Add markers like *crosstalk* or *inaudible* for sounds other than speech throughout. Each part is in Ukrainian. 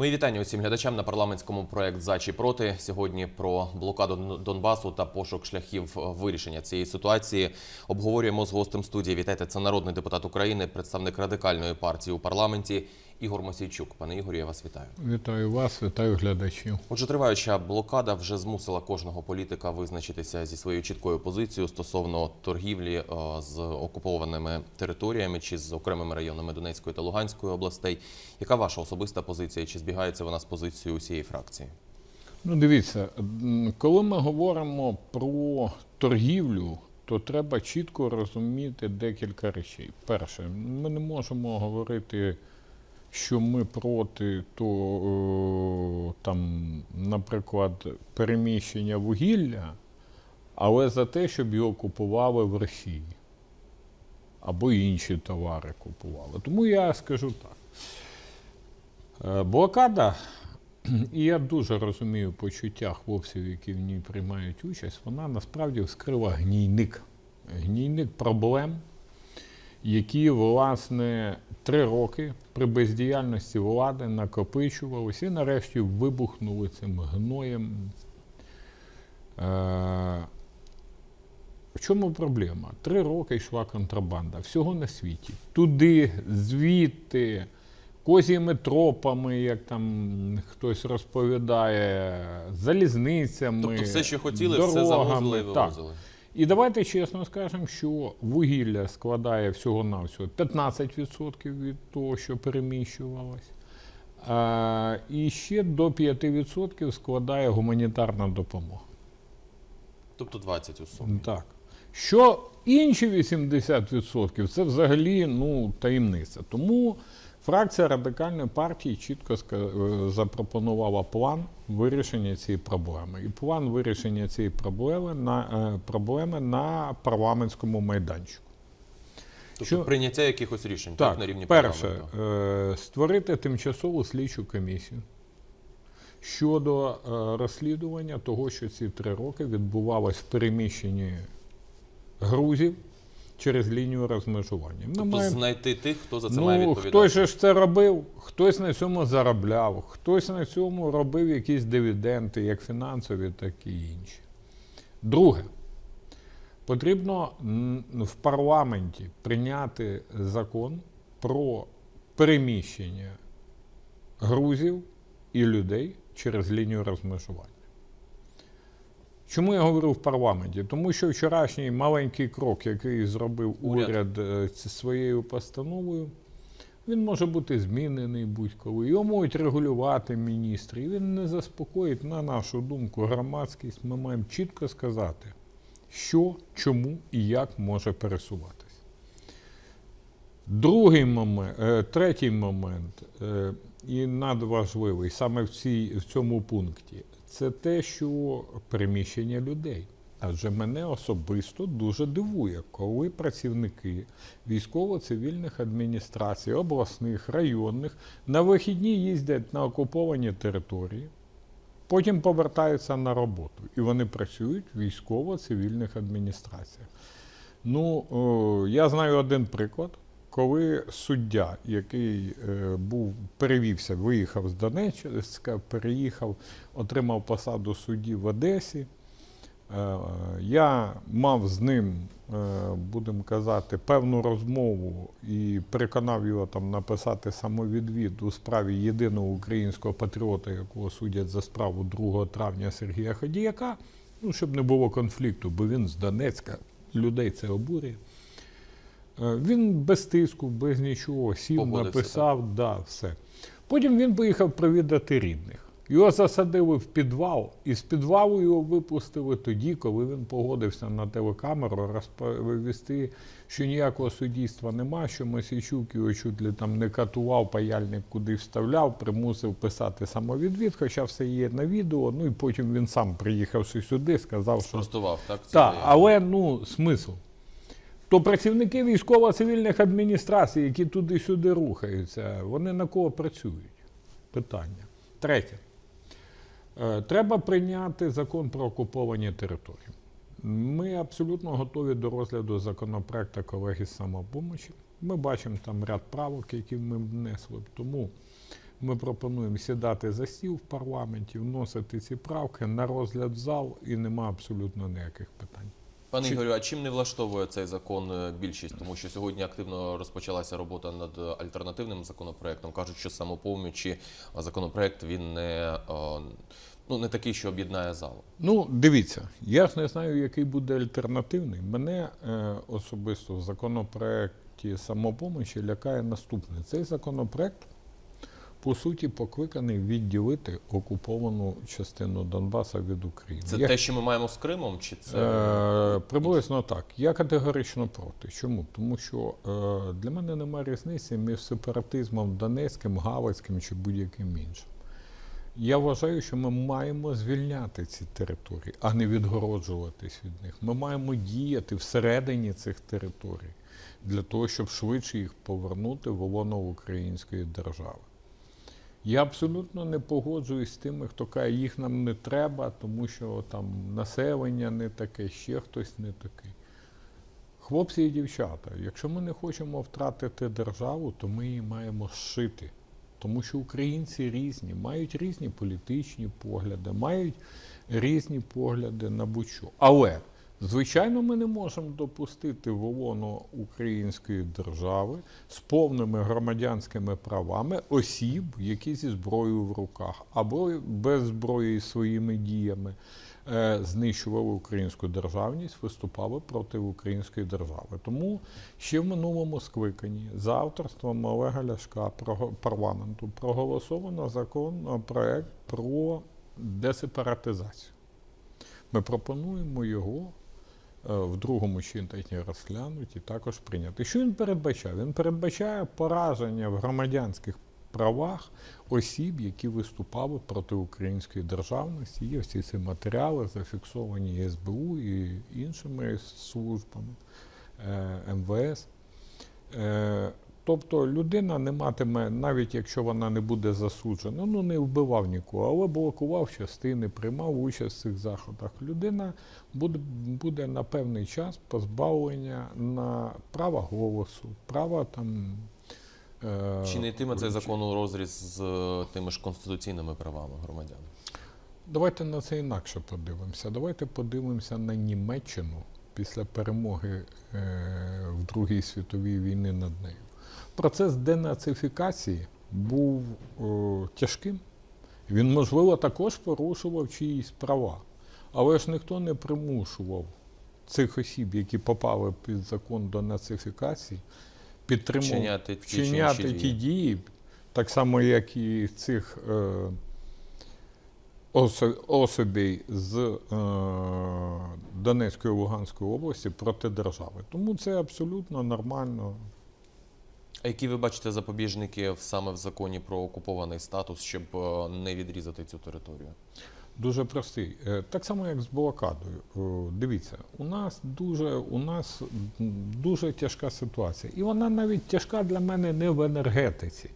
Мої вітання усім глядачам на парламентському проект «За чи проти. Сьогодні про блокаду Донбасу та пошук шляхів е, вирішення цієї ситуації. Обговорюємо з гостем студії. Вітайте, це народний депутат України, представник радикальної партії у парламенті Ігор Мосійчук. Пане Ігорю, я вас вітаю. Вітаю вас, вітаю глядачів. Отже, триваюча блокада вже змусила кожного політика визначитися зі своєю чіткою позицією стосовно торгівлі е, з окупованими територіями чи з окремими районами Донецької та Луганської областей. Яка ваша особиста позиція? Чи збігається вона з позицією усієї фракції? Ну, дивіться, коли ми говоримо про торгівлю, то треба чітко розуміти декілька речей. Перше, ми не можемо говорити, що ми проти то, е, там, наприклад, переміщення вугілля, але за те, щоб його купували в Росії. Або інші товари купували. Тому я скажу так. Е, Блокада, *clears throat* і я дуже розумію почуття хлопців, які в ній приймають участь, вона насправді вскрила гнійник. Гнійник проблем, які, власне, три роки при бездіяльності влади накопичувалися і нарешті вибухнули цим гноєм. Е, в чому проблема? Три роки йшла контрабанда, всього на світі. Туди, звідти, козіми тропами, як там хтось розповідає, залізницями. Тобто все, що хотіли, все дорогами. завозили і Так. І давайте чесно скажемо, що вугілля складає всього-навсього 15% від того, що переміщувалось. А, і ще до 5% складає гуманітарна допомога. Тобто 20 у сумі. Так. Що інші 80% це взагалі ну, таємниця. Тому фракція радикальної партії чітко е, запропонувала план вирішення цієї проблеми. І план вирішення цієї проблеми на, е, проблеми на парламентському майданчику. Тобто Що- прийняття якихось рішень так, Так, на рівні перше, парламенту. е, створити тимчасову слідчу комісію щодо розслідування того, що ці три роки відбувалось в переміщенні грузів через лінію розмежування. Ми Тобто маємо- знайти тих, хто за це має Ну, відповідати. хтось же ж це робив, хтось на цьому заробляв, хтось на цьому робив якісь дивіденди, як фінансові, так і інші. Друге, потрібно в парламенті прийняти закон про переміщення грузів і людей через лінію розмежування. Чому я говорю в парламенті? Тому що вчорашній маленький крок, який зробив Уряд. уряд, е, своєю постановою, він може бути змінений будь-коли. Його можуть регулювати міністри. І він не заспокоїть, на нашу думку, громадськість. Ми маємо чітко сказати, що, чому і як може пересуватись. Другий момент, е, третій момент, е, і надважливий саме в, цій, в цьому пункті, це те, що переміщення людей. Адже мене особисто дуже дивує, коли працівники військово-цивільних адміністрацій, обласних, районних на вихідні їздять на окуповані території, потім повертаються на роботу. І вони працюють в військово-цивільних адміністраціях. Ну, о, я знаю один приклад, коли суддя, який е, був, перевівся, виїхав з Донецька, переїхав, отримав посаду судді в Одесі. Е, Я мав з ним, е, будемо казати, певну розмову і переконав його там написати самовідвід у справі єдиного українського патріота, якого судять за справу 2 травня Сергія Ходіяка, ну, щоб не було конфлікту, бо він з Донецька, людей це обурює. Е, Він без тиску, без нічого сів, Погодився, написав, да, все. Потім він поїхав провідати рідних. Його засадили в підвал, і з підвалу його випустили тоді, коли він погодився на телекамеру розповісти, що ніякого суддівства нема, що Мосійчук його чуть ли там не катував, паяльник куди вставляв, примусив писати самовідвід, хоча все є на відео. Ну і потім він сам, приїхавши сюди, сказав, що Спростував, так? так, але ну смисл. То працівники військово-цивільних адміністрацій, які туди-сюди рухаються, вони на кого працюють? Питання. Третє. Е, Треба прийняти закон про окуповані території. Ми абсолютно готові до розгляду законопроекту колеги з самопомочі. Ми бачимо там ряд правок, які ми внесли. Тому Ми пропонуємо сідати за стіл в парламенті, вносити ці правки на розгляд зал, і нема абсолютно ніяких питань. Пане Чи- Ігорю, а чим не влаштовує цей закон е, більшість? Тому що сьогодні активно розпочалася робота над альтернативним законопроектом. Кажуть, що самопомічі законопроект він не, е, ну, не такий, що об'єднає залу. Ну, дивіться, я ж не знаю, який буде альтернативний. Мене е, особисто в законопроекті самопомочі лякає наступне. Цей законопроект, по суті, покликаний відділити окуповану частину Донбаса від України. Це Я- те, що ми маємо з Кримом, чи це Е, приблизно так. Я категорично проти. Чому? Тому що е, для мене немає різниці між сепаратизмом Донецьким, Галицьким чи будь-яким іншим. Я вважаю, що ми маємо звільняти ці території, а не відгороджуватись від них. Ми маємо діяти всередині цих територій для того, щоб швидше їх повернути в лоно української держави. Я абсолютно не погоджуюсь з тими, хто каже, їх нам не треба, тому що там населення не таке, ще хтось не такий. Хлопці і дівчата, якщо ми не хочемо втратити державу, то ми її маємо зшити. Тому що українці різні, мають різні політичні погляди, мають різні погляди на будь-що. Але, звичайно, ми не можемо допустити в ООН української держави з повними громадянськими правами осіб, які зі зброєю в руках, або без зброї своїми діями е, знищували українську державність, виступали проти української держави. Тому ще в минулому скликанні за авторством Олега Ляшка парламенту проголосовано законопроект про десепаратизацію. Ми пропонуємо його е, в другому читанні розглянуть і також прийняти. Що він передбачає? Він передбачає пораження в громадянських правах осіб, які виступали проти української державності. Є всі ці матеріали зафіксовані СБУ і іншими службами е, МВС. Тобто людина не матиме, навіть якщо вона не буде засуджена, ну не вбивав нікого, але блокував частини, приймав участь в цих заходах. Людина буде, буде на певний час позбавлення на права голосу, права там. е, чи не йтиме цей закон у розріз з е, тими ж конституційними правами громадян? Давайте на це інакше подивимося. Давайте подивимося на Німеччину після перемоги е, в Другій світовій війні над нею. Процес денацифікації був е, тяжким. Він, можливо, також порушував чиїсь права. Але ж ніхто не примушував цих осіб, які попали під закон денацифікації, підтримувати Вчиняти ті дії. так само, як і цих е, осо- особей з е, Донецької Луганської області проти держави. Тому це абсолютно нормально. А які ви бачите запобіжники саме в законі про окупований статус, щоб е, не відрізати цю територію? Дуже простий. Е, Так само, як з блокадою. Дивіться, у нас дуже, у нас дуже тяжка ситуація. І вона навіть тяжка для мене не в енергетиці.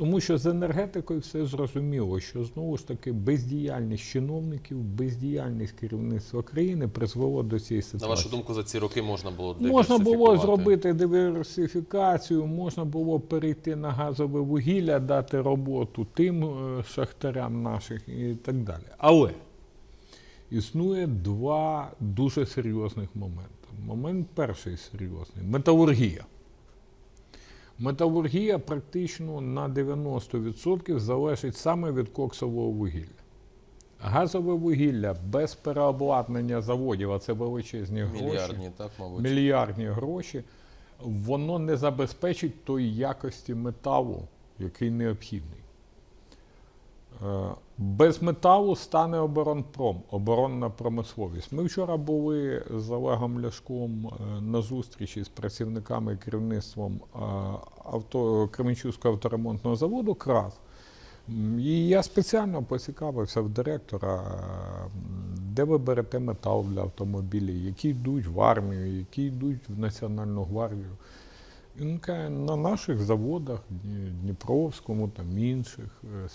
Тому що з енергетикою все зрозуміло, що знову ж таки бездіяльність чиновників, бездіяльність керівництва країни призвело до цієї ситуації. На вашу думку, за ці роки можна було Можна було зробити диверсифікацію, можна було перейти на газове вугілля, дати роботу тим е, шахтарям наших і так далі. Але існує два дуже серйозних моменти. Момент перший серйозний металургія. Металургія практично на 90% залежить саме від коксового вугілля. Газове вугілля без переобладнання заводів, а це величезні гроші Мільярдні, так, мабуть. мільярдні гроші, воно не забезпечить тої якості металу, який необхідний. Е, Без металу стане оборонпром, оборонна промисловість. Ми вчора були з Олегом Ляшком е, на зустрічі з працівниками керівництвом е, авто, Кременчуцького авторемонтного заводу КРАС. І я спеціально поцікавився в директора, де ви берете метал для автомобілів, які йдуть в армію, які йдуть в Національну гвардію. Він каже, на наших заводах, Дні- Дніпровському, там інших, е,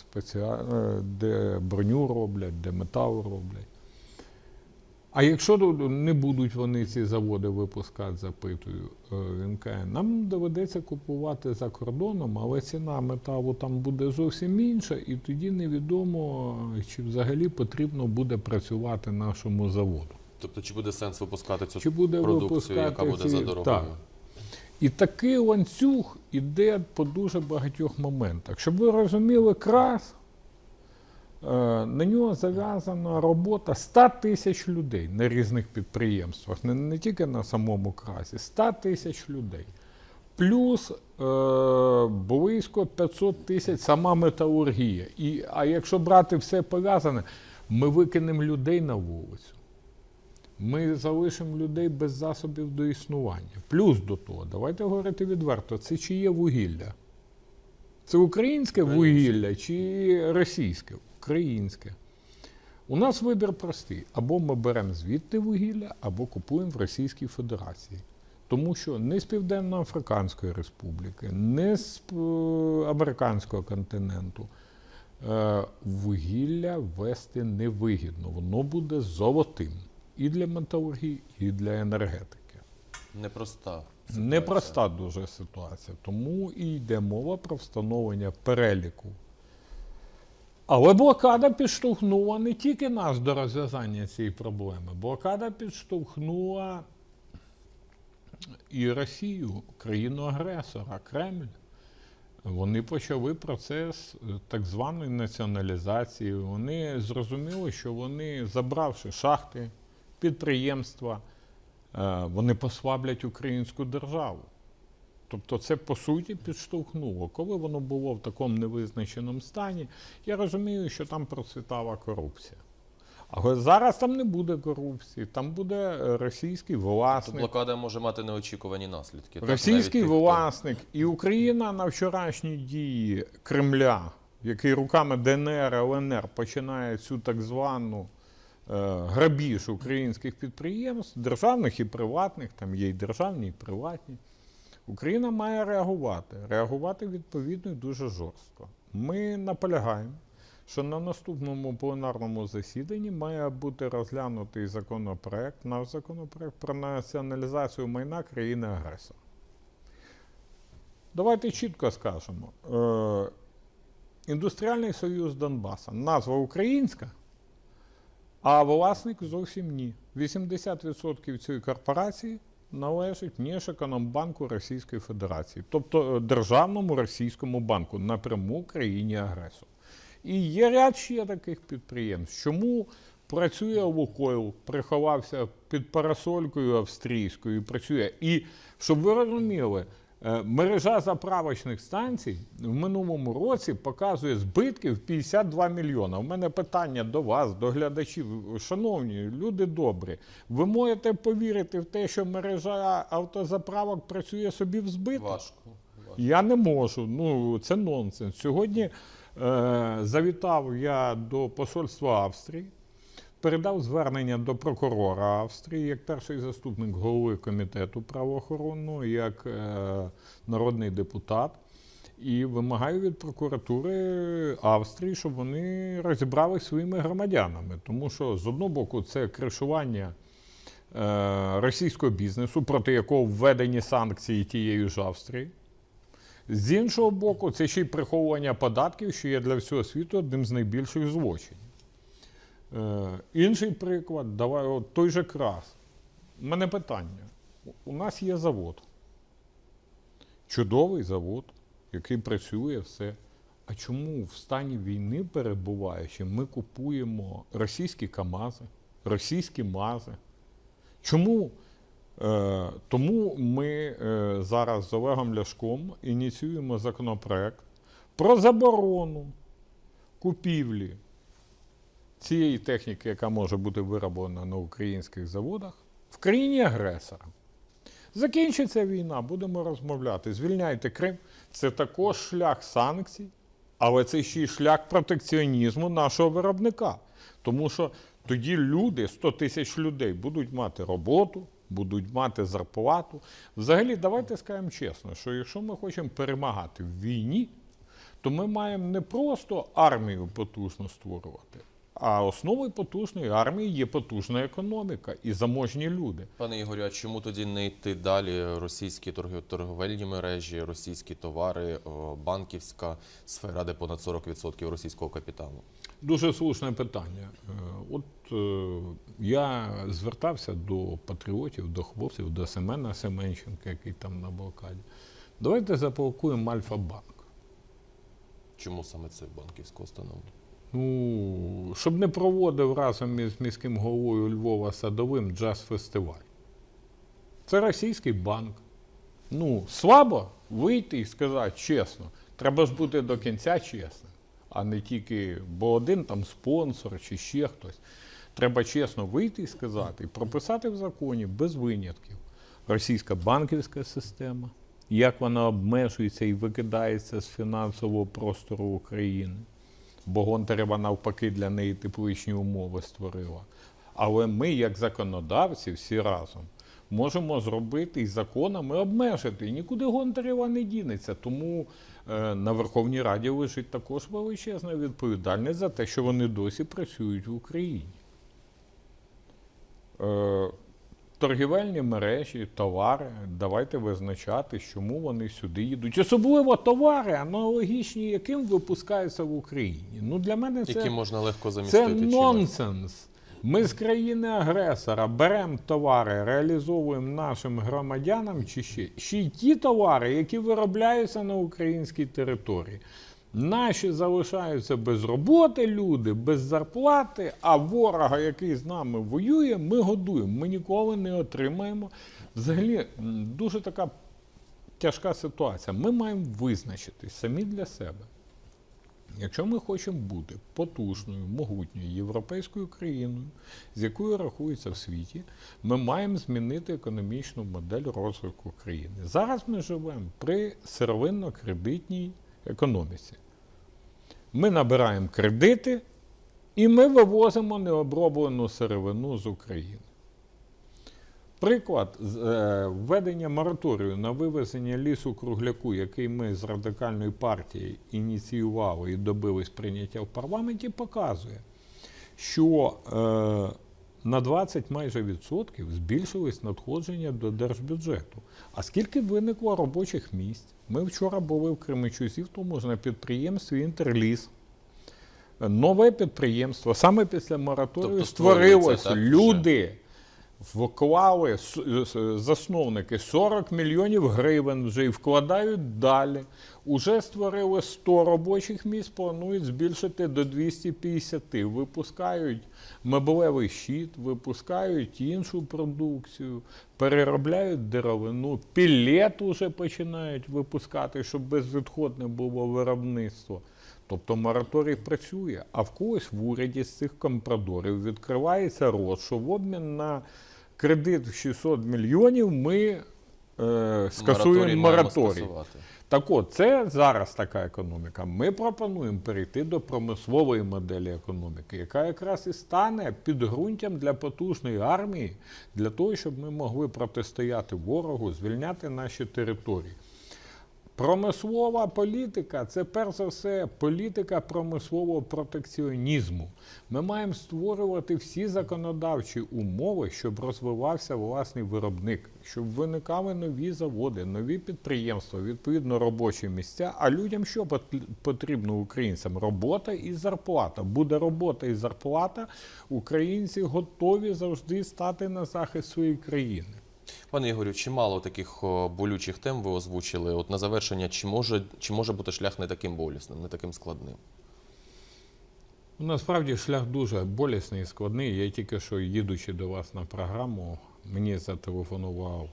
е, де броню роблять, де метал роблять. А якщо не будуть вони ці заводи випускати, запитую, е, він каже, нам доведеться купувати за кордоном, але ціна металу там буде зовсім інша, і тоді невідомо, чи взагалі потрібно буде працювати нашому заводу. Тобто, чи буде сенс випускати цю Чи буде продукцію, яка буде ці- за дорогою? Так. І такий ланцюг іде по дуже багатьох моментах. Щоб ви розуміли, крас, е, на нього зав'язана робота 100 тисяч людей на різних підприємствах, не, не тільки на самому красі, 100 тисяч людей. Плюс е, близько 500 тисяч сама металургія. І, а якщо брати все пов'язане, ми викинемо людей на вулицю ми залишимо людей без засобів до існування. Плюс до того, давайте говорити відверто, це чиє вугілля? Це українське вугілля чи російське? Українське. У нас вибір простий: або ми беремо звідти вугілля, або купуємо в Російській Федерації. Тому що не з Південно-Африканської Республіки, не з е, американського континенту е, вугілля вести невигідно. Воно буде золотим і для металургії, і для енергетики. Непроста. ситуація. Непроста дуже ситуація. Тому і йде мова про встановлення переліку. Але блокада підштовхнула не тільки нас до розв'язання цієї проблеми. Блокада підштовхнула і Росію, країну-агресора, Кремль. Вони почали процес е, так званої націоналізації. Вони зрозуміли, що вони, забравши шахти, підприємства, е, вони послаблять українську державу. Тобто це по суті підштовхнуло. Коли воно було в такому невизначеному стані, я розумію, що там процвітала корупція. Але зараз там не буде корупції, там буде е, російський Тобто власник. блокада може мати неочікувані наслідки. так? Російський хто- власник і Україна на вчорашні дії Кремля, який руками ДНР, ЛНР починає цю так звану грабіж українських підприємств, державних і приватних, там є і державні, і приватні. Україна має реагувати. Реагувати відповідно і дуже жорстко. Ми наполягаємо, що на наступному пленарному засіданні має бути розглянутий законопроект, наш законопроект про націоналізацію майна країни-агресора. Давайте чітко скажемо. Е, Індустріальний союз Донбаса. Назва українська, а власник зовсім ні. 80% цієї корпорації належить Внешекономбанку Російської Федерації, тобто е, державному російському банку напряму країні агресору. І є ряд ще таких підприємств. Чому працює Лукойл, приховався під парасолькою австрійською, і працює. І щоб ви розуміли, мережа заправочних станцій в минулому році показує збитки в 52 мільйона. У мене питання до вас, до глядачів. Шановні, люди добрі, ви можете повірити в те, що мережа автозаправок працює собі в? Важко. важко. Я не можу. Ну це нонсенс. Сьогодні е, завітав я до посольства Австрії, передав звернення до прокурора Австрії як перший заступник голови комітету правоохоронного, як е, народний депутат. І вимагаю від прокуратури Австрії, щоб вони розібралися своїми громадянами. Тому що з одного боку це кришування е, російського бізнесу, проти якого введені санкції тією ж Австрії. З іншого боку, це ще й приховування податків, що є для всього світу одним з найбільших злочинів. Е, інший приклад, давай от той же крас. У мене питання. У нас є завод. Чудовий завод, який працює все. А чому в стані війни перебуваючи, ми купуємо російські КАМАЗи, російські МАЗи? Чому? Е, тому ми е, зараз з Олегом Ляшком ініціюємо законопроект про заборону купівлі цієї техніки, яка може бути вироблена на українських заводах, в країні агресора. Закінчиться війна, будемо розмовляти. Звільняйте Крим. Це також шлях санкцій, але це ще й шлях протекціонізму нашого виробника. Тому що тоді люди, 100 тисяч людей, будуть мати роботу, будуть мати зарплату. Взагалі, давайте скажемо чесно, що якщо ми хочемо перемагати в війні, то ми маємо не просто армію потужно створювати, А основою потужної армії є потужна економіка і заможні люди. Пане Ігорю, а чому тоді не йти далі? Російські торговельні мережі, російські товари, банківська сфера, де понад 40% російського капіталу? Дуже слушне питання. Е, От е, я звертався до патріотів, до хлопців, до Семена Семенченка, який там на блокаді. Давайте запровокуємо Альфа-банк. Чому саме це банківську установу? Ну, щоб не проводив разом із міським головою Львова Садовим джаз-фестиваль. Це російський банк. Ну, слабо вийти і сказати чесно. Треба ж бути до кінця чесним, а не тільки, бо один там спонсор чи ще хтось. Треба чесно вийти і сказати, і прописати в законі без винятків. Російська банківська система, як вона обмежується і викидається з фінансового простору України бо Гонтарева навпаки для неї тепличні умови створила. Але ми, як законодавці, всі разом можемо зробити і законами обмежити. І нікуди Гонтарева не дінеться. Тому е, на Верховній Раді лежить також величезна відповідальність за те, що вони досі працюють в Україні. Торгівельні мережі, товари, давайте визначати, чому вони сюди їдуть. Особливо товари, аналогічні яким випускаються в Україні. Ну, для мене це, Які можна легко замістити? чимось? нонсенс. Ми з країни-агресора беремо товари, реалізовуємо нашим громадянам чи ще, ще й ті товари, які виробляються на українській території. Наші залишаються без роботи люди, без зарплати, а ворога, який з нами воює, ми годуємо. Ми ніколи не отримаємо. Взагалі, дуже така тяжка ситуація. Ми маємо визначитись самі для себе. Якщо ми хочемо бути потужною, могутньою європейською країною, з якою рахується в світі, ми маємо змінити економічну модель розвитку країни. Зараз ми живемо при сировинно-кредитній економіці. Ми набираємо кредити і ми вивозимо необроблену сировину з України. Приклад е, введення мораторію на вивезення лісу кругляку, який ми з радикальної партії ініціювали і добились прийняття в парламенті, показує, що е, на 20 майже відсотків збільшились надходження до держбюджету. А скільки виникло робочих місць? Ми вчора були в Кременчузі, в тому ж на підприємстві Інтерліс. Нове підприємство саме після мораторію Тобто створилось. так, Люди вклали засновники 40 мільйонів гривень вже і вкладають далі. Уже створили 100 робочих місць, планують збільшити до 250. Випускають меблевий щит, випускають іншу продукцію, переробляють деревину, пілет уже починають випускати, щоб безвідходне було виробництво. Тобто мораторій працює, а в когось в уряді з цих компрадорів відкривається рот, що в обмін на кредит в 600 мільйонів ми е, скасуємо мораторій. Так от, це зараз така економіка. Ми пропонуємо перейти до промислової моделі економіки, яка якраз і стане підґрунтям для потужної армії, для того, щоб ми могли протистояти ворогу, звільняти наші території. Промислова політика це перш за все політика промислового протекціонізму. Ми маємо створювати всі законодавчі умови, щоб розвивався власний виробник, щоб виникали нові заводи, нові підприємства, відповідно робочі місця. А людям що пот- потрібно українцям? Робота і зарплата. Буде робота і зарплата. Українці готові завжди стати на захист своєї країни. Пане Ігорю, чимало таких болючих тем ви озвучили. От на завершення, чи може, чи може бути шлях не таким болісним, не таким складним? Ну, Насправді шлях дуже болісний і складний. Я тільки що, їдучи до вас на програму, мені зателефонував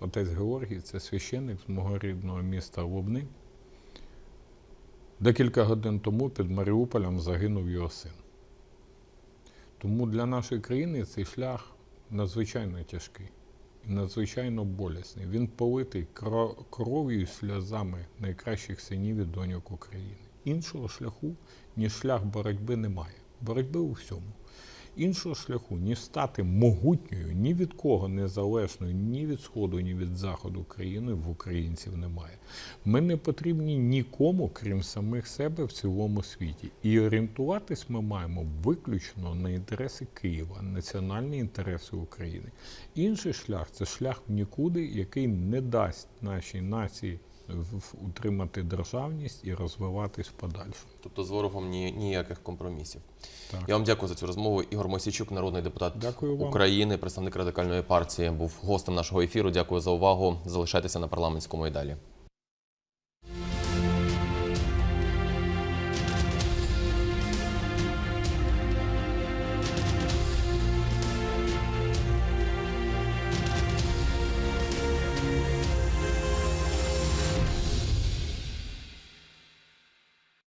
отець Георгій, це священник з мого рідного міста Лубни. Декілька годин тому під Маріуполем загинув його син. Тому для нашої країни цей шлях надзвичайно тяжкий надзвичайно болісний. Він политий кро- кров'ю і сльозами найкращих синів і доньок України. Іншого шляху, ніж шлях боротьби, немає. Боротьби у всьому. Іншого шляху ні стати могутньою, ні від кого незалежною, ні від сходу, ні від заходу країни в українців немає. Ми не потрібні нікому, крім самих себе в цілому світі. І орієнтуватись ми маємо виключно на інтереси Києва, національні інтереси України. Інший шлях це шлях в нікуди, який не дасть нашій нації утримати державність і розвиватись в подальшому. Тобто з ворогом ні, ніяких компромісів. Так. Я вам дякую за цю розмову. Ігор Мосійчук, народний депутат Дякую вам. України, представник радикальної партії, був гостем нашого ефіру. Дякую за увагу. Залишайтеся на парламентському і далі.